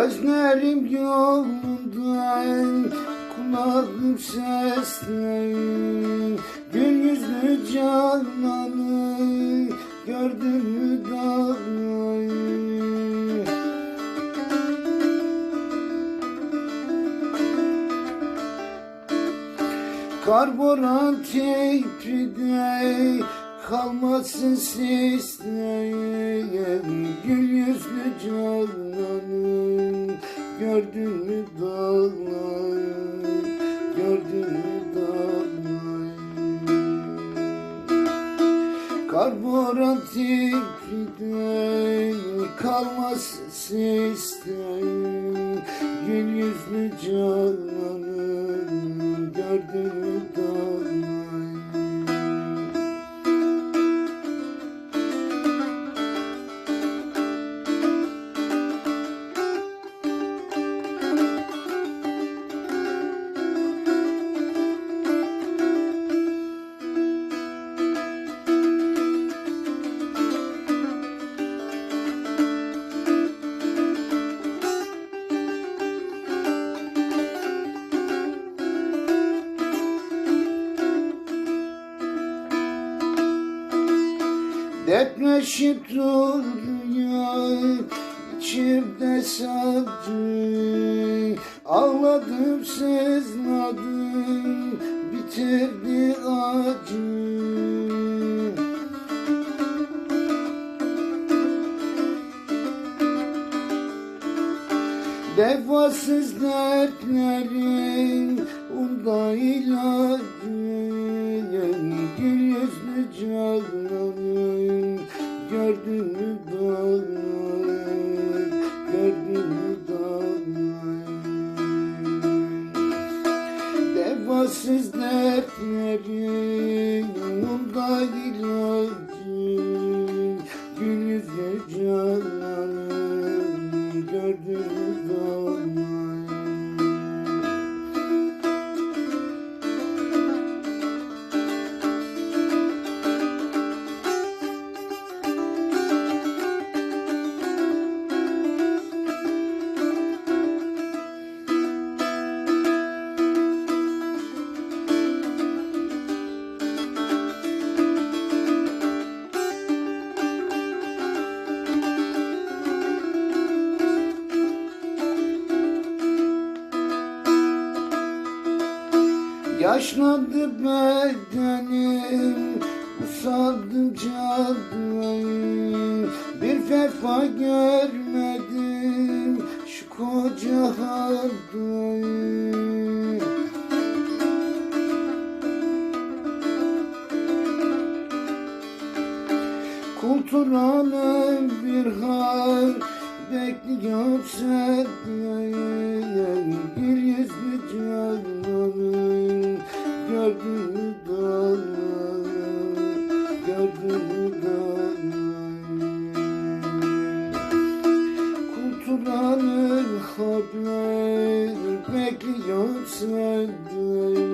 Gözlerim yolundan Kulağım seslen Gül yüzlü cananı Gördün mü dağları Karboran tepride kalmasın sesleyen Gül gördün mü dağları Gördün mü dağları Karboran tepride kalmasın sesleyen Gül yüzlü cananım gördün mü dağları Depreşip duruyor içimde sancı Ağladım sızladım bitirdi acı. Defasız dertlerin unda ilacı ilahe Yaşlandı bedenim Usandım canım Bir vefa görmedim Şu koca halde Kulturanın bir hal bekliyor senden Bir yüzlü Kulturanın haber bekliyor senden